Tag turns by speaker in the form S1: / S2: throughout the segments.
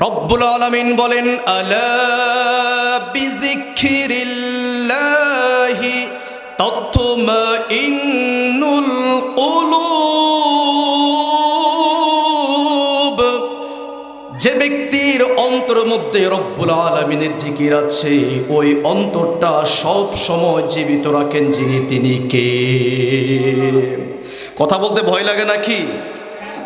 S1: রব্বুল আলামিন বলেন যে ব্যক্তির অন্তর মধ্যে রব্বুল আলমিনের জিকির আছে, ওই অন্তরটা সব সময় জীবিত রাখেন যিনি তিনি কে। কথা বলতে ভয় লাগে নাকি?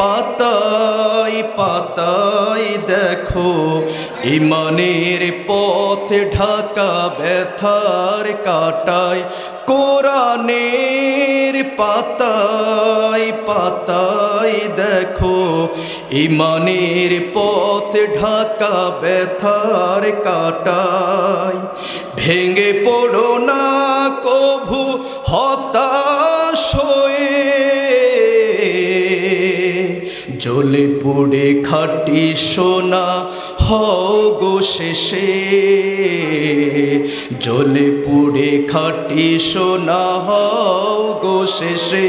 S1: পাতায় পাতায় দেখো, ইমানের পথ ঢাকা ব্যথার কাটায় কোরআনের পাতায় পাতায় দেখো, ইমানের পথ ঢাকা ব্যথার কাটায় ভেঙে পড়ো না জ্বলে পড়ে খাটি সোনা হও গো শেষে। জলে পড়ে খাটি সোনা হও গো শেষে।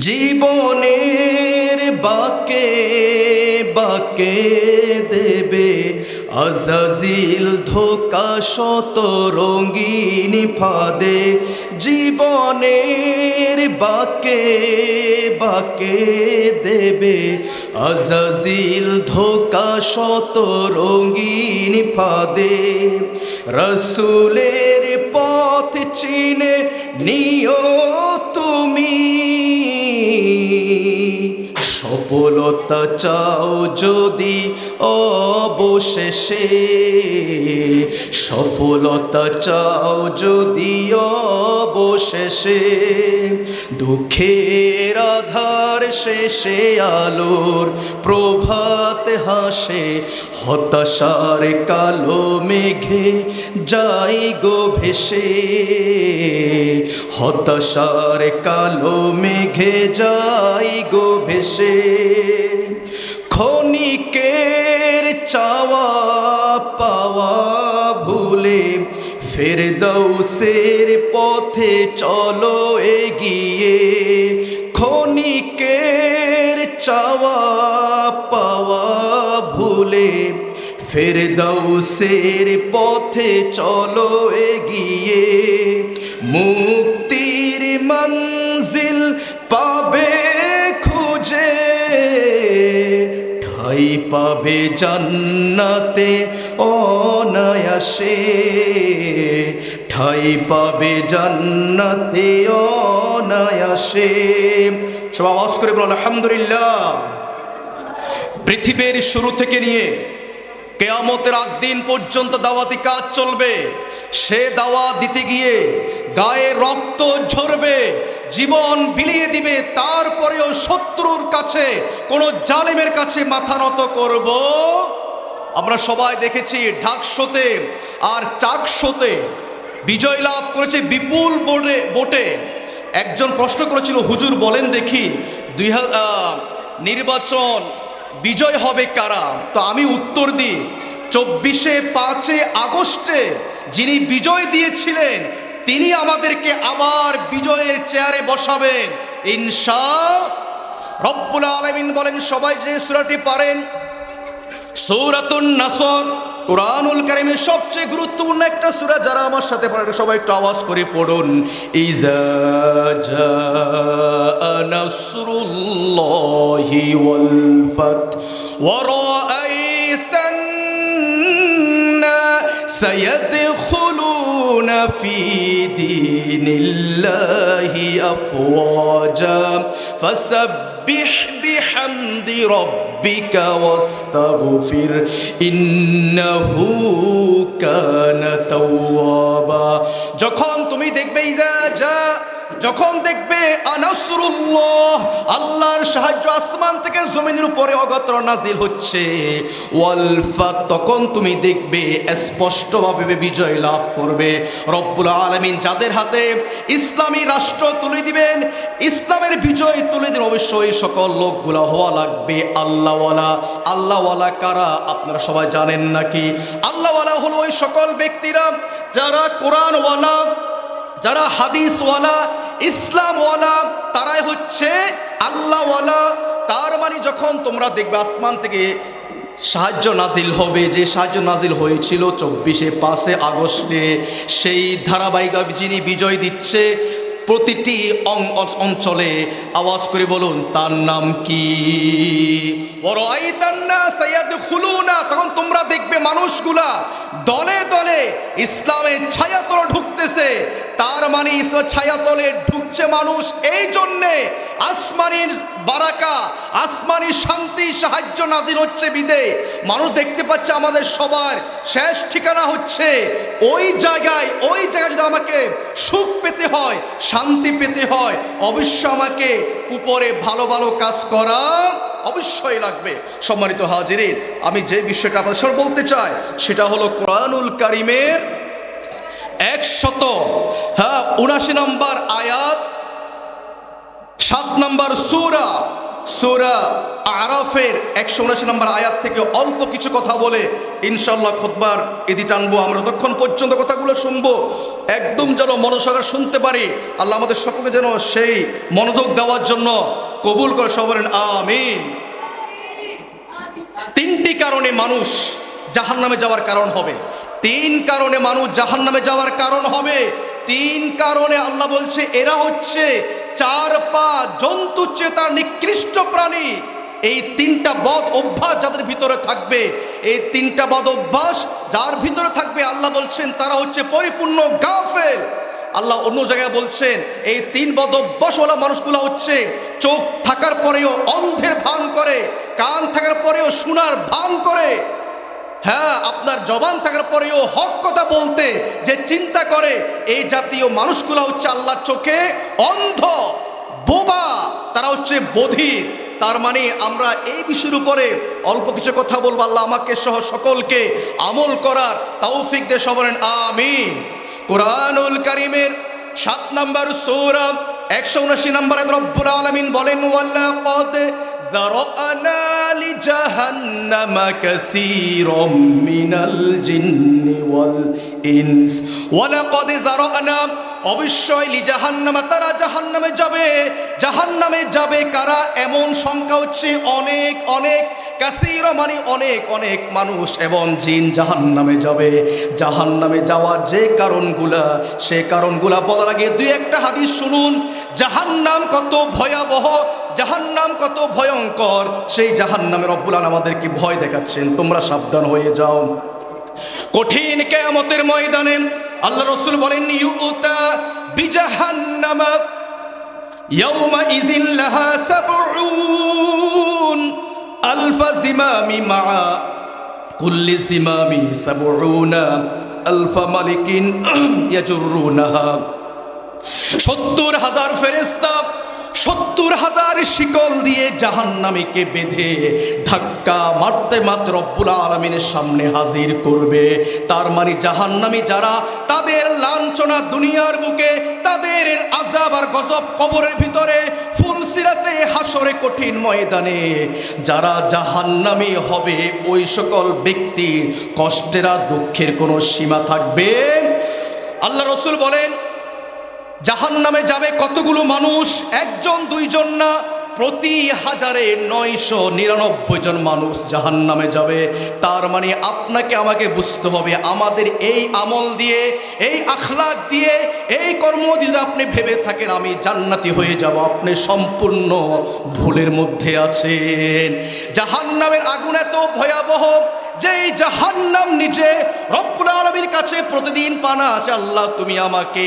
S1: জীবনের বাকে বাকে দেবে আজাজিল ধোকা শত রঙিন ফাদে জীবনের বাকে বাকে দেবে আজাজিল ধোকা শত রঙিন ফাদে রসুলের পথ চিনে নিও তুমি। সফলতা চাও যদি অবশেষে। সফলতা চাও যদি অবশেষে। দুঃখের আধার শেষে আলোর প্রভাত হাসে, হতাশার কালো মেঘে যাই গো ভেসে। হতাশার কালো মেঘে যাই গো ভেসে। ক্ষণিকের চাওয়া পাওয়া ভুলে ফেরদৌসের পথে চলো এগিয়ে। ক্ষণিকের চাওয়া পাওয়া ভুলে ফের দৌসের পথে চলো এগিয়ে। মুক্তির মঞ্জিল পাবে ঠাই পাবে জান্নাতে, অনায়াসে। ঠাই পাবে জান্নাতে, অনায়াসে। সব আওয়াজ করে বলুন, আলহামদুলিল্লাহ। পৃথিবীর শুরু থেকে নিয়ে কেয়ামতের আগ দিন পর্যন্ত দাওয়াতি কাজ চলবে। সে দাওয়া দিতে গিয়ে গায়ে রক্ত ঝরবে। জীবন বিলিয়ে দিবে, তারপরেও শত্রুর কাছে, কোনো জালেমের কাছে মাথা নত করব। আমরা সবাই দেখেছি ঢাকশোতে আর চাকশোতে বিজয় লাভ করেছে বিপুল বোর্ডে বোটে। একজন প্রশ্ন করেছিল, হুজুর, বলেন দেখি, দুই নির্বাচন বিজয় হবে কারা? তো আমি উত্তর দিই, চব্বিশে পাঁচে আগস্টে যিনি বিজয় দিয়েছিলেন তিনি আমাদেরকে আবার বিজয়ের চেয়ারে বসাবেন। ইনশা রব্বুল আলমিন বলেন, সবাই যে সুরাটি পারেন, সৌরাতুন নাসর, কোরআনুল কারিমের সবচেয়ে গুরুত্বপূর্ণ একটা সূরা, যারা আমার সাথে পারেন, সবাই একটু আওয়াজ করে পড়ুন। ইজা ওয়াল ফাত, ওয়া রাআইতান الناس يدخلون في دين الله أفواجا فسبح ফাসাব্বিহ বিহামদি রাব্বিকা ওয়াস্তাগফির ইন্নাহু কানা তাওয়াবা যখন তুমি দেখবে ইজা যা যখন দেখবে আনাসরুল্লাহ আল্লাহর সাহায্য আসমান থেকে জমিনের উপরে অগত্র নাজিল হচ্ছে ওয়ালফা তখন তুমি দেখবে স্পষ্টভাবে বিজয় লাভ করবে। রব্বুল আলমিন যাদের হাতে ইসলামী রাষ্ট্র তুলে দিবেন, ইসলামের বিজয় তুলে দিন অবশ্যই সকল লোকগুলা হওয়া লাগবে। আল্লাহওয়ালা আল্লাহওয়ালা কারা আপনারা সবাই জানেন নাকি? আল্লাহওয়ালা হলো ওই সকল ব্যক্তিরা যারা কোরআনওয়ালা, যারা হাদিসওয়ালা ইসলামওয়ালা তারাই হচ্ছে আল্লাহওয়ালা। তার মানে যখন তোমরা দেখবে আসমান থেকে সাহায্য নাজিল হবে, যে সাহায্য নাজিল হয়েছিল চব্বিশে পাঁচে আগস্টে, সেই ধারাবাহিক যিনি বিজয় দিচ্ছে প্রতিটি অঞ্চলে আওয়াজ করে বলুন, তার নাম কি? তখন তোমরা দেখবে মানুষগুলা দলে দলে ইসলামের ছায়াতলে ঢুকতেছে। তার মানে ইসলামের ছায়াতলে ঢুকছে মানুষ এই জন্যে আসমানির বারাকা আসমানি শান্তি, সাহায্য নাজির হচ্ছে বিদে। মানুষ দেখতে পাচ্ছে আমাদের সবার শেষ ঠিকানা হচ্ছে ওই জায়গায় ওই জায়গায় যদি আমাকে সুখ পেতে হয়, শান্তি পেতে হয়। অবশ্য আমাকে উপরে ভালো ভালো কাজ করা অবশ্যই লাগবে। সম্মানিত হাজিরিন, আমি যে বিষয়টা আপনাদের সামনে বলতে চাই, সেটা হলো কোরআনুল কারিমের একশত হ্যাঁ উনাশি নম্বর আয়াত, সাত নম্বর সুরা। সুরা আরাফের একশো উনাশি নম্বর আয়াত থেকে অল্প কিছু কথা বলে ইনশাল্লাহ খোদবার এদি টানবো। আমরা ততক্ষণ পর্যন্ত কথাগুলো শুনব, একদম যেন মনোসহকার শুনতে পারি, আল্লাহ আমাদের সকলে যেন সেই মনোযোগ দেওয়ার জন্য কবুল করে সব বলেন, আমিন। তিনটি কারণে মানুষ জাহান নামে যাওয়ার কারণ হবে। তিন কারণে মানুষ জাহান নামে যাওয়ার কারণ হবে। তিন কারণে আল্লাহ বলছে, এরা হচ্ছে চার পা জন্তু চেতার নিকৃষ্ট প্রাণী, এই তিনটা বদ অভ্যাস যাদের ভিতরে থাকবে, এই তিনটা বদ অভ্যাস যার ভিতরে থাকবে, আল্লাহ বলছেন, তারা হচ্ছে পরিপূর্ণ গাফেল। আল্লাহ অন্য জায়গায় বলছেন, এই তিন বদ অভ্যাসওয়ালা মানুষগুলো হচ্ছে চোখ থাকার পরেও অন্ধের ভান করে, কান থাকার পরেও শোনার ভান করে। হ্যাঁ আপনার জবান থাকার পরেও হক কথা বলতে যে চিন্তা করে, এই জাতীয় মানুষগুলো হচ্ছে আল্লাহ চোখে অন্ধ, বোবা, তারা হচ্ছে বধির। তার মানে আমরা এই বিষয়ের উপরে অল্প কিছু কথা বলব, আল্লাহ আমাকে সহ সকলকে আমল করার তৌফিক দে সবরেন আমিন। কোরআনুল কারিমের সাত নম্বর সৌরা একশো উনআশি নম্বরে রব্বুল আলমিন বলেন ওয়াল্লাকদ ذرأنا لجهنم كثيرا من الجن والإنس ولقد ذرأنا অবশ্যই লি জাহান্নামা, তারা জাহান্নামে যাবে। জাহান্নামে যাবে কারা? এমন সংখ্যা হচ্ছে অনেক অনেক, কাসির মানে অনেক অনেক মানুষ এবং জিন জাহান্নামে যাবে। জাহান্নামে যাওয়ার যে কারণগুলা, সে কারণগুলা বলার আগে দুই একটা হাদিস শুনুন। জাহান্নাম কত ভয়াবহ, জাহান্নাম কত ভয়ঙ্কর, সেই জাহান্নামের রব্বুল আলামিন আমাদেরকে ভয় দেখাচ্ছেন। তোমরা সাবধান হয়ে যাও। কঠিন কেয়ামতের ময়দানে আল্লাহ রসুল বলেন, ইউতা বিজাহান্নামা ইয়াউমা ইযিন লাহা সাবউন আলফা জিমামি মা কুল্লি জিমামি সাবউনা সত্তর হাজার ফেরেস্তা সত্তর হাজার শিকল দিয়ে জাহান্নামীকে বেঁধে ধাক্কা মারতে মাত্র রব্বুল আলমিনের সামনে হাজির করবে। তার মানে জাহান্নামী যারা তাদের লাঞ্ছনা দুনিয়ার বুকে, তাদের আজাব আর গজব কবরের ভিতরে ফুলসিরাতে হাসরে কঠিন ময়দানে। যারা জাহান্নামী হবে, ওই সকল ব্যক্তির কষ্টেরা দুঃখের কোনো সীমা থাকবে। আল্লাহ রসুল বলেন জাহান নামে যাবে কতগুলো মানুষ? একজন, দুইজন না? প্রতি হাজারে নয়শো নিরানব্বই জন মানুষ জাহান নামে যাবে। তার মানে আপনাকে আমাকে বুঝতে হবে, আমাদের এই আমল দিয়ে, এই আখলাক দিয়ে, এই কর্ম যদি আপনি ভেবে থাকেন, আমি জান্নাতি হয়ে যাব। আপনি সম্পূর্ণ ভুলের মধ্যে আছেন। জাহান নামের আগুন এত ভয়াবহ যেই জাহান্নাম নিজে রব্বুল আলমীর কাছে প্রতিদিন পানা আছে, আল্লাহ তুমি আমাকে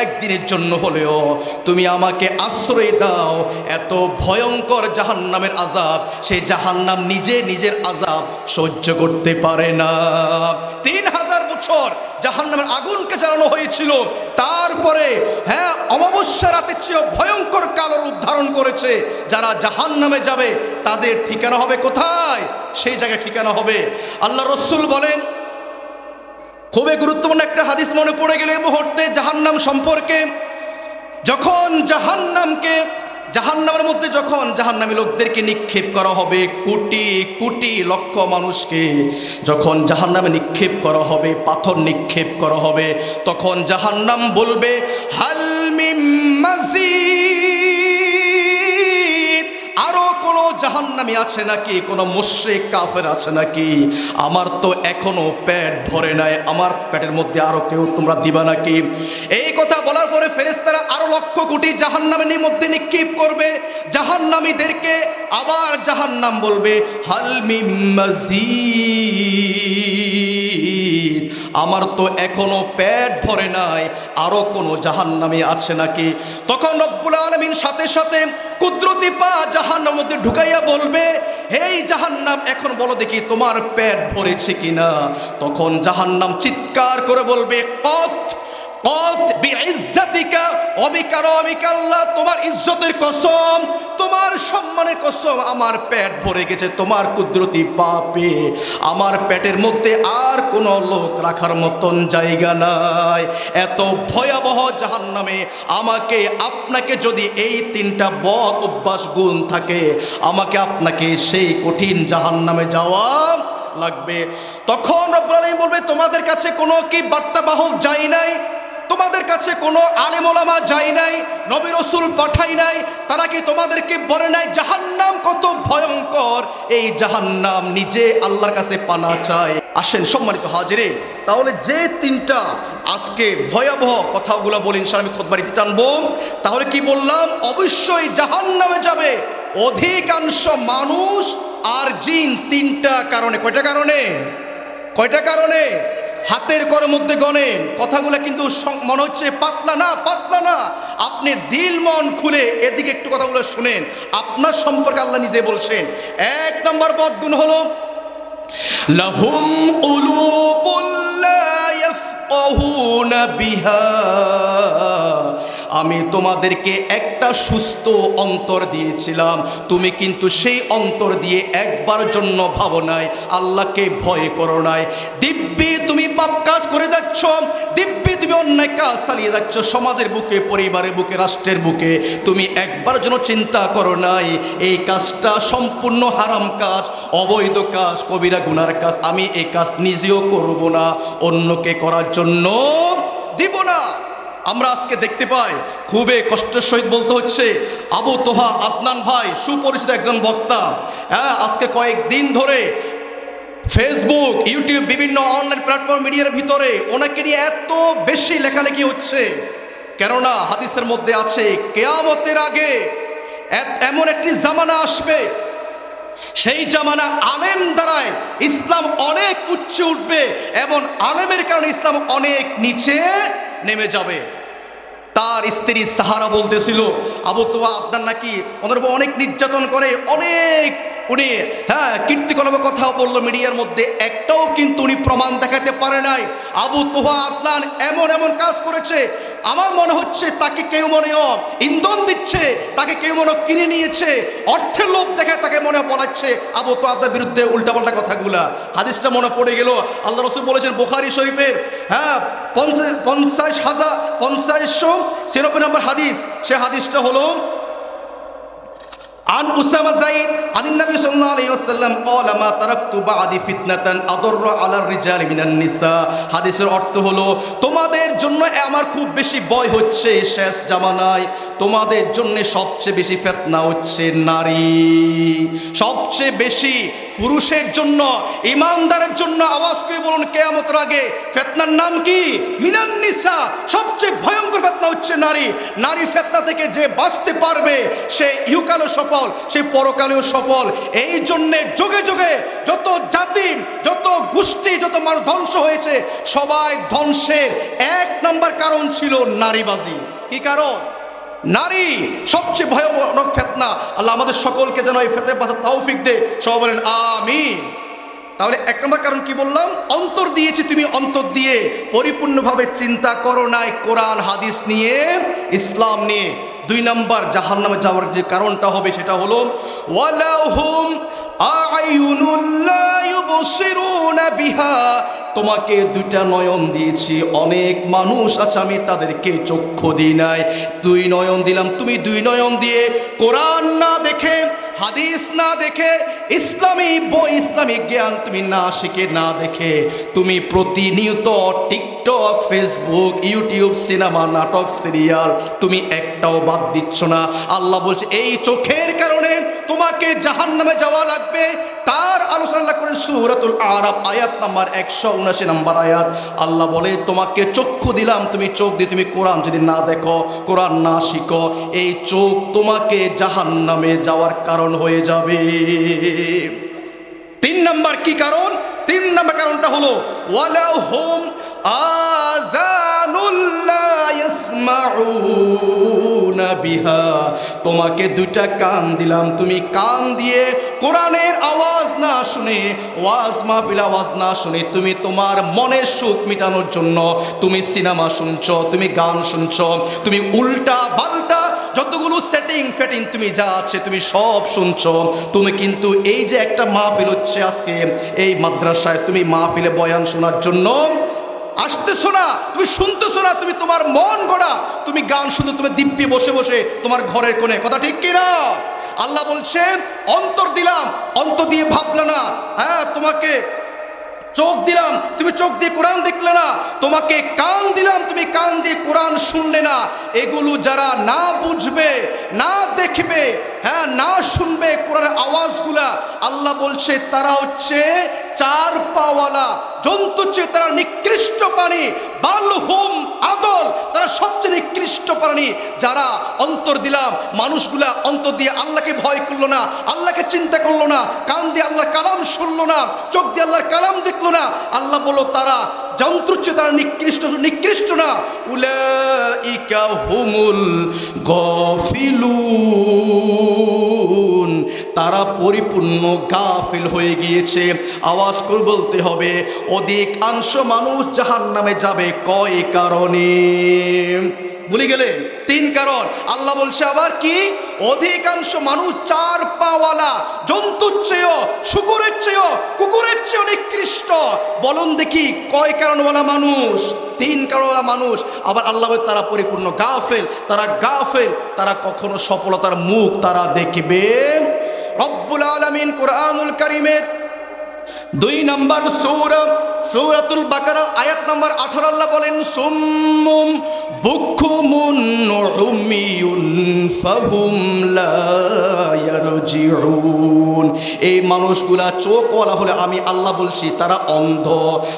S1: একদিনের জন্য হলেও, তুমি আমাকে আশ্রয় দাও। এত ভয়ঙ্কর জাহান্নামের আজাব সেই জাহান্নাম নিজে নিজের আজাব সহ্য করতে পারে না। তিন হাজার বছর জাহান্নামের আগুনকে জ্বালানো হয়েছিল তারপরে হ্যাঁ অমাবস্যা রাতের চেয়েও ভয়ঙ্কর কালোর উদ্ধারণ করেছে, যারা জাহান নামে যাবে, তাদের ঠিকানা হবে কোথায়? সেই জায়গায় ঠিকানা হবে। আল্লাহ রসুল বলেন, খুবই গুরুত্বপূর্ণ একটা হাদিস মনে পড়ে গেলে মুহূর্তে, জাহান্নাম সম্পর্কে। যখন জাহান্নামকে জাহান্নামের মধ্যে যখন জাহান্নামী লোকদেরকে নিক্ষেপ করা হবে, কোটি কোটি লক্ষ মানুষকে যখন জাহান্নামে নিক্ষেপ করা হবে, পাথর নিক্ষেপ করা হবে, তখন জাহান্নাম বলবে হালমি মাজিদ জাহান্নামি আছে নাকি? কোনো মুশ্রিক, কাফের আছে নাকি? আমার তো এখনও পেট ভরে নাই। আমার পেটের মধ্যে আরও কেউ তোমরা দিবা নাকি? এই কথা বলার পরে ফেরেস্তারা আরও লক্ষ কোটি জাহান্নামের মধ্যে নিক্ষিপ করবে। জাহান্নামীদেরকে আবার জাহান্নাম বলবে হালমি মজিদ। আমার তো এখনও পেট ভরে নাই। আরও কোনো জাহান্নামী আছে নাকি? তখন রব্বুল আলমিন সাথে সাথে কুদরতি পা জাহান্নার মধ্যে ঢুকাইয়া বলবে, হেই জাহান্নাম, এখন বলো দেখি তোমার পেট ভরেছে কিনা? তখন জাহান্নাম চিৎকার করে বলবে, কত কত বিইজ্জাতিকা অবিকারমিকা আল্লাহ তোমার ইজ্জতের কসম তোমার সম্মানের কসম আমার পেট ভরে গেছে, তোমার কুদরতি পাপে। আমার পেটের মধ্যে আর কোনো লোক রাখার মতন জায়গা নাই। এত ভয়াবহ জাহান্নামে আমাকে, আপনাকে যদি এই তিনটা বদ অভ্যাস গুণ থাকে, আমাকে আপনাকে সেই কঠিন জাহান্নামে যাওয়া লাগবে। তখন রব্বুল বলবে, তোমাদের কাছে কোনো কি বার্তাবাহক যাই নাই? তোমাদের কাছে কোনো আলেমোলামা যায় নাই, নবী রসুল পাঠাই নাই, তারা কি তোমাদেরকে বলে নাই জাহান্নাম কত ভয়ঙ্কর? এই জাহান্নাম নিজে আল্লাহর কাছে পানা চায়। আসেন সম্মানিত হাজিরে তাহলে যে তিনটা আজকে ভয়াবহ কথাগুলো বলি, ইনশাআল্লাহ আমি খোদবাড়িতে টানবো। তাহলে কি বললাম? অবশ্যই জাহান্নামে যাবে অধিকাংশ মানুষ আর জিন তিনটা কারণে। কয়টা কারণে? কয়টা কারণে? হাতের করের মধ্যে গণেন। কথাগুলো কিন্তু মনে হচ্ছে পাতলা না পাতলা না। আপনি দিল মন খুলে এদিকে একটু কথাগুলো শুনেন। আপনার সম্পর্কে আল্লাহ নিজে বলছেন। এক নম্বর পদগুণ হলো, লাহুম উলুবুল লা ইয়াফকাহুনা বিহা। আমি তোমাদেরকে একটা সুস্থ অন্তর দিয়েছিলাম। তুমি কিন্তু সেই অন্তর দিয়ে একবার জন্য ভাবো নাই, আল্লাহকে ভয় করো নাই। দিব্যি তুমি পাপ কাজ করে যাচ্ছ, দিব্যি তুমি অন্যায় কাজ চালিয়ে যাচ্ছ সমাজের বুকে, পরিবারের বুকে, রাষ্ট্রের বুকে। তুমি একবার জন্য চিন্তা করো নাই, এই কাজটা সম্পূর্ণ হারাম কাজ, অবৈধ কাজ, কবিরা গুনার কাজ। আমি এই কাজ নিজেও করব না, অন্যকে করার জন্য দিব না। আমরা আজকে দেখতে পাই, খুবই কষ্টের সহিত বলতে হচ্ছে, আবু তোহা আদনান ভাই, সুপরিচিত একজন বক্তা। হ্যাঁ আজকে কয়েকদিন ধরে ফেসবুক ইউটিউব বিভিন্ন অনলাইন প্ল্যাটফর্ম মিডিয়ার ভিতরে ওনাকে নিয়ে এত বেশি লেখালেখি হচ্ছে। কেননা হাদিসের মধ্যে আছে, কেয়ামতের আগে এমন একটি জামানা আসবে। সেই জামানা আলেম দ্বারায় ইসলাম অনেক উচ্চে উঠবে এবং আলেমের কারণে ইসলাম অনেক নিচে নেমে যাবে। তার স্ত্রী সাহারা বলতেছিল আবু তোয়া আপনার নাকি অনেক নির্যাতন করে অনেক উনি হ্যাঁ কীর্তিকলাপের কথা বলল মিডিয়ার মধ্যে, একটাও কিন্তু উনি প্রমাণ দেখাতে পারে নাই। আবু তোহা আদনান এমন এমন কাজ করেছে, আমার মনে হচ্ছে তাকে কেউ মনে ইন্ধন দিচ্ছে, তাকে কেউ মনে কিনে নিয়েছে, অর্থের লোভ দেখে তাকে মনে বলাচ্ছে, আবু তো আদার বিরুদ্ধে উল্টাপাল্টা কথাগুলা। হাদিসটা মনে পড়ে গেল, আল্লাহ রসুল বলেছেন বুখারি শরীফের হ্যাঁ পঞ্চাশ পঞ্চাশ হাজার, পঞ্চাশশো ছিয়ানব্বই নম্বর হাদিস, সে হাদিসটা হলো عن أسامة زيد عن النبي صلى الله عليه وسلم قال ما تركت بعدي فتنة أضر على الرجال من النساء হাদিসের অর্থ হলো তোমাদের জন্য আমার খুব বেশি ভয় হচ্ছে শেষ জামানায় তোমাদের জন্য সবচেয়ে বেশি ফেতনা ফেতনা হচ্ছে নারী সবচেয়ে বেশি পুরুষের জন্য, ইমানদারের জন্য আওয়াজ করে বলুন, কেয়ামতের আগে ফেতনার নাম কি? মিনান নিসা, সবচেয়ে ভয়ঙ্কর ফেতনা হচ্ছে নারী। নারী ফেতনা থেকে যে বাঁচতে পারবে, সে ইহুকালও সফল, সে পরকালেও সফল। এই জন্যে যুগে যুগে যত জাতি, যত গোষ্ঠী, যত মানুষ ধ্বংস হয়েছে, সবাই ধ্বংসের এক নাম্বার কারণ ছিল নারীবাজি। কি কারণ? নারী সবচেয়ে ভয়ানক ফেতনা। আল্লাহ আমাদের সকলকে যেন এই ফেতে পাশে তৌফিক দে। সব বলেন আমি তাহলে এক নম্বর কারণ কি বললাম? অন্তর দিয়েছি তুমি অন্তর দিয়ে। পরিপূর্ণভাবে চিন্তা করো নাই কোরআন, হাদিস নিয়ে, ইসলাম নিয়ে। দুই নম্বর জাহান নামে যাওয়ার যে কারণটা হবে সেটা হলো, ওয়ালাহুম তোমাকে দুইটা নয়ন দিয়েছি। অনেক মানুষ আছে, আমি তাদেরকে চক্ষু দিই নাই। দুই নয়ন দিলাম। তুমি দুই নয়ন দিয়ে কোরআন না দেখে, হাদিস না দেখে, ইসলামী বই ইসলামিক জ্ঞান তুমি না শিখে, না দেখে, তুমি প্রতিনিয়ত টিকটক, ফেসবুক, ইউটিউব, সিনেমা, নাটক, সিরিয়াল, তুমি একটাও বাদ দিচ্ছ না। আল্লাহ বলছে, এই চোখের কারণে তোমাকে জাহান নামে যাওয়া লাগবে। তার আলোচনা করে সুরাতুল আরাব আয়াত নাম্বার একশো উনাশি নাম্বার আয়াত। আল্লাহ বলে, তোমাকে চক্ষু দিলাম, তুমি চোখ দিয়ে, তুমি কোরআন যদি না দেখো, কোরআন না শিখো, এই চোখ তোমাকে জাহান নামে যাওয়ার কারণ হয়ে যাবে। তিন নাম্বার কি কারণ? তিন নাম্বার কারণটা হলো, ওয়ালাউ হুম ইয়াসমাউনা। বিহা। তোমাকে দুইটা কান দিলাম। তুমি কান দিয়ে কোরআনের আওয়াজ না শুনে, ওয়াজ মাহফিল আওয়াজ না শুনে তুমি তোমার মনের সুখ মেটানোর জন্য তুমি সিনেমা শুনছো, তুমি গান শুনছো, তুমি উল্টা পাল্টা যতগুলো সেটিং ফেটিং তুমি যা আছে তুমি সব শুনছো। তুমি কিন্তু এই যে একটা মাহফিল হচ্ছে আজকে, এই মাদ্রাসায় তুমি মাহফিলে বয়ান শোনার জন্য আসতেছো না, তুমি শুনতেছো না, তুমি তোমার মন গড়া, তুমি গান শুনতে, তুমি দিব্যি বসে বসে তোমার ঘরের কোণে। কথা ঠিক কিনা? আল্লাহ বলছেন, অন্তর দিলাম, অন্তর দিয়ে ভাবলে না। হ্যাঁ তোমাকে চোখ দিলাম, তুমি চোখ দিয়ে কোরআন দেখলে না। তোমাকে কান দিলাম, তুমি কান দিয়ে কোরআন শুনলে না। এগুলো যারা না বুঝবে, না দেখবে হ্যাঁ না শুনবে কোরআনের আওয়াজগুলা, আল্লাহ বলছে, তারা হচ্ছে চার পাওয়ালা জন্তু চেয়ে তারা নিকৃষ্ট প্রাণী, বালহুম আদল তারা সবচেয়ে নিকৃষ্ট প্রাণী। যারা অন্তর দিলাম, মানুষগুলা অন্তর দিয়ে আল্লাহকে ভয় করল না, আল্লাহকে চিন্তা করল না, কান দিয়ে আল্লাহর কালাম শুনলো না, চোখ দিয়ে আল্লাহর কালাম দেখল না, আল্লাহ বলল, তারা যন্ত্র চেয়ে তারা নিকৃষ্ট নিকৃষ্ট না। উলাইকা হুমুল গফিলুন। তারা পরিপূর্ণ গাফিল হয়ে গিয়েছে। আওয়াজ করে বলতে হবে, অধিকাংশ মানুষ জাহান নামে যাবে কয় কারণে? ভুলে গেলে? তিন কারণ। আল্লাহ বলছে আবার কি? অধিকাংশ মানুষ চার পাওয়ালা, জন্তুর চেয়েও, শুকুরের চেয়েও, কুকুরের চেয়েও নিকৃষ্ট। বলুন দেখি, কয় কারণওয়ালা মানুষ? তিন কারণওয়ালা মানুষ। আবার আল্লাহ বলে তারা পরিপূর্ণ গাফেল। তারা গাফেল, তারা কখনো সফলতার মুখ তারা দেখবে রব্বুল আলমিন কোরআনুল করিমের দুই নম্বর সৌরা সৌরাতুল বাকারা, আয়াত নম্বর আঠারো, আল্লাহ বলেন, সুম্মুম এই মানুষগুলা চোখ চোখওয়ালা হলে আমি আল্লাহ বলছি, তারা অন্ধ,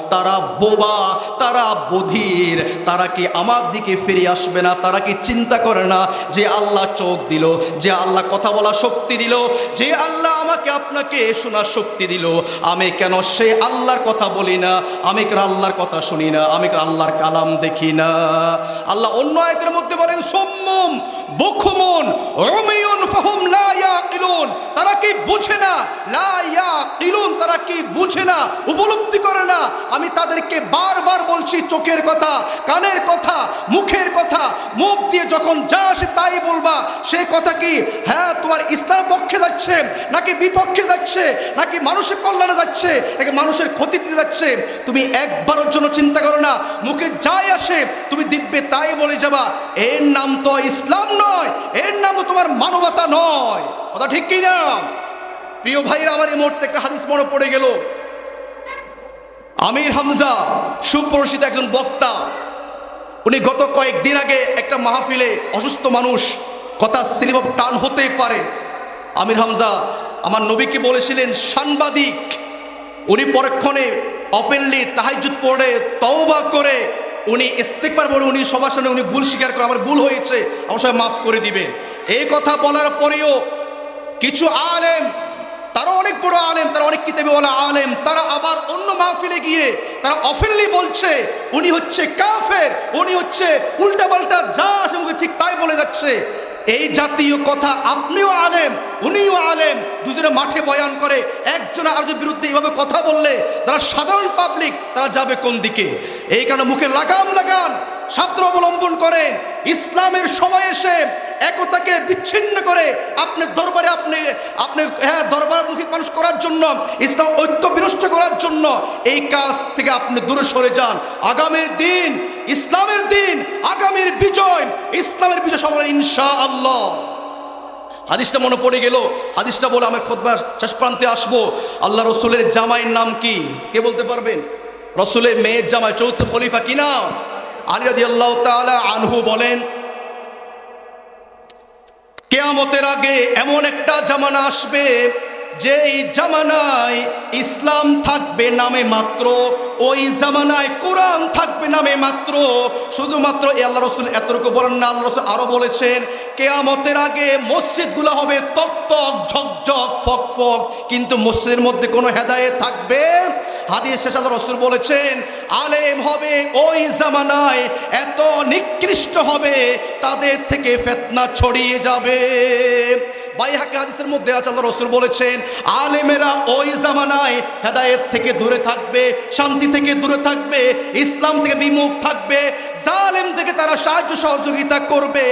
S1: তারা বোবা, তারা বধির, তারা কি আমার দিকে ফিরে আসবে না, তারা কি চিন্তা করে না যে আল্লাহ চোখ দিল, যে আল্লাহ কথা বলা শক্তি দিল, যে আল্লাহ আমাকে আপনাকে শোনার শক্তি দিল। আমি কেন সে আল্লাহর কথা বলি না? আমি কেন আল্লাহর কথা শুনি না? আমি কেন আল্লাহর কালাম দেখি না? আল্লাহ অন্য আয়তের মধ্যে বলেন, সম্মুম, বখুমুন রমিউন ফাহুম লা ইয়াকিলুন। তারা কি বুঝে না? লা ইয়াকিলুন, তারা কি বুঝে না? উপলব্ধি করে না? আমি তাদেরকে বারবার বলছি, চোখের কথা, কানের কথা, মুখের কথা, মুখ দিয়ে যখন যা আসে তাই বলবা। সেই কথা কি হ্যাঁ তোমার ইসলাম পক্ষে যাচ্ছে, নাকি বিপক্ষে যাচ্ছে, নাকি মানুষের কল্যাণে যাচ্ছে, নাকি মানুষের ক্ষতিতে যাচ্ছে? তুমি একবারের জন্য চিন্তা করো না। মুখে যাই আসে, তুমি দিব্যে তাই বলে যাবা। এর নাম তো ইসলাম নয়, এর নাম তোমার মানবতা নয়। কথা ঠিক কি না? প্রিয় ভাইরা আমার এই মুহূর্তে একটা হাদিস মনে পড়ে গেল। আমির হামজা সুপরিচিত একজন বক্তা, উনি গত কয়েকদিন আগে একটা মাহফিলে অসুস্থ মানুষ, কথা স্লিপ অফ টান হতেই পারে। আমির হামজা, আমার নবীকে বলেছিলেন, সাংবাদিক, উনি পরক্ষণে অপেনলি তাহাজুদ পড়ে, তওবা করে, উনি ইস্তেকবার বলে উনি সবার সামনে উনি ভুল স্বীকার করে, আমার ভুল হয়েছে, আমার সবাই মাফ করে দিবেন এই কথা বলার পরেও কিছু আলেম তারা অনেক বড় আলেম, তারা অনেক কিতাবে বলা আলেম, তারা আবার অন্য মাহফিলে গিয়ে তারা অফেনলি বলছে, উনি হচ্ছে কাফের, উনি হচ্ছে উল্টাপাল্টা যা আসে ঠিক তাই বলে যাচ্ছে। এই জাতীয় কথা আপনিও আলেম, উনিও আলেম, দুজনে মাঠে বয়ান করে একজন আরেকজনের বিরুদ্ধে এইভাবে কথা বললে, তারা সাধারণ পাবলিক তারা যাবে কোন দিকে? এই কারণে মুখে লাগাম লাগান? ছাত্র অবলম্বন করেন, ইসলামের সময় এসে একতাকে বিচ্ছিন্ন করে আপনি দরবারে আপনি আপনি হ্যাঁ দরবারমুখী মানুষ করার জন্য, ইসলাম ঐক্য বিনষ্ট করার জন্য এই কাজ থেকে আপনি দূরে সরে যান। আগামীর দিন, ইসলামের দিন, আগামীর বিজয়, ইসলামের বিজয় সবার ইনশা আল্লাহ হাদিসটা মনে পড়ে গেল। হাদিসটা বলে আমার খোদবার শেষ প্রান্তে আসব। আল্লাহ রসুলের জামাইয়ের নাম কি? কে বলতে পারবেন? রসুলের মেয়ের জামাই চৌথ খলিফা কি নাম? আলী আল্লাহ তাআলা আনহু বলেন কেয়ামতের আগে এমন একটা জামানা আসবে যেই জামানায় ইসলাম থাকবে নামে মাত্র, ওই জামানায় কোরআন থাকবে নামে মাত্র, শুধুমাত্র আল্লাহ রসুল এতটুকু বলেন না, আল্লাহ রসুল আরও বলেছেন, কেয়ামতের আগে মসজিদগুলো হবে তক তক ঝকঝক ফক ফক, কিন্তু মসজিদের মধ্যে কোনো হেদায়েত থাকবে? হাদিস শেষ আল্লাহ রসুল বলেছেন, আলেম হবে ওই জামানায়, এত নিকৃষ্ট হবে, তাদের থেকে ফেতনা ছড়িয়ে যাবে। বাইহাকে হাদিসের মধ্যে আছে, আল্লাহ রসুল বলেছেন, আলেমেরা ওই জামানায় হেদায়েত থেকে দূরে থাকবে, শান্তি থেকে দূরে থাকবে, ইসলাম থেকে বিমুখ থাকবে, জালেম থেকে তারা সাহায্য সহযোগিতা করবে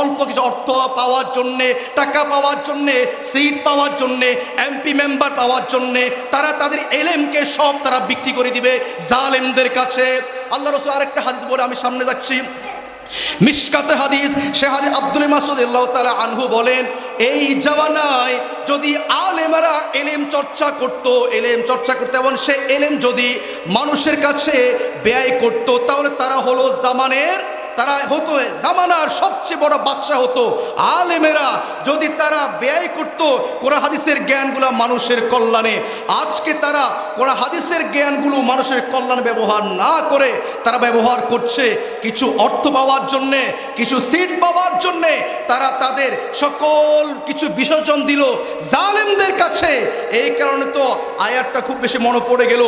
S1: অল্প কিছু অর্থ পাওয়ার জন্যে, টাকা পাওয়ার জন্যে, সিট পাওয়ার জন্যে, এমপি মেম্বার পাওয়ার জন্যে, তারা তাদের এলেমকে সব তারা বিক্রি করে দিবে জালেমদের কাছে। আল্লাহ রসুল আরেকটা হাদিস বলে আমি সামনে যাচ্ছি। মিশকাতের হাদিস সে হাদিস আব্দুল মাসুদ তালা আনহু বলেন, এই জামানায় যদি আলেমারা এলেম চর্চা করত, এলেম চর্চা করতো, এবং সে এলেম যদি মানুষের কাছে ব্যয় করত, তাহলে তারা হলো জামানের তারা হতো জামানার সবচেয়ে বড় বাদশা হতো। আলেমেরা যদি তারা ব্যয় করত কোরআন হাদিসের জ্ঞানগুলো মানুষের কল্যাণে, আজকে তারা কোরআন হাদিসের জ্ঞানগুলো মানুষের কল্যাণে ব্যবহার না করে, তারা ব্যবহার করছে কিছু অর্থ পাওয়ার জন্যে, কিছু সিট পাওয়ার জন্যে, তারা তাদের সকল কিছু বিসর্জন দিল জালেমদের কাছে। এই কারণে তো আয়াতটা খুব বেশি মনে পড়ে গেল।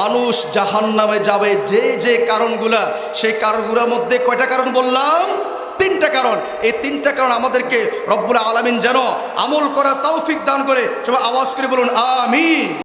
S1: মানুষ জাহান নামে যাবে যে যে কারণগুলা, সেই কারণগুলোর মধ্যে কয়টা কারণ বললাম, তিনটা কারণ। এই তিনটা কারণ আমাদেরকে রব্বুল আলমিন যেন আমল করা তৌফিক দান করে। সবাই আওয়াজ করে বলুন, আমিন।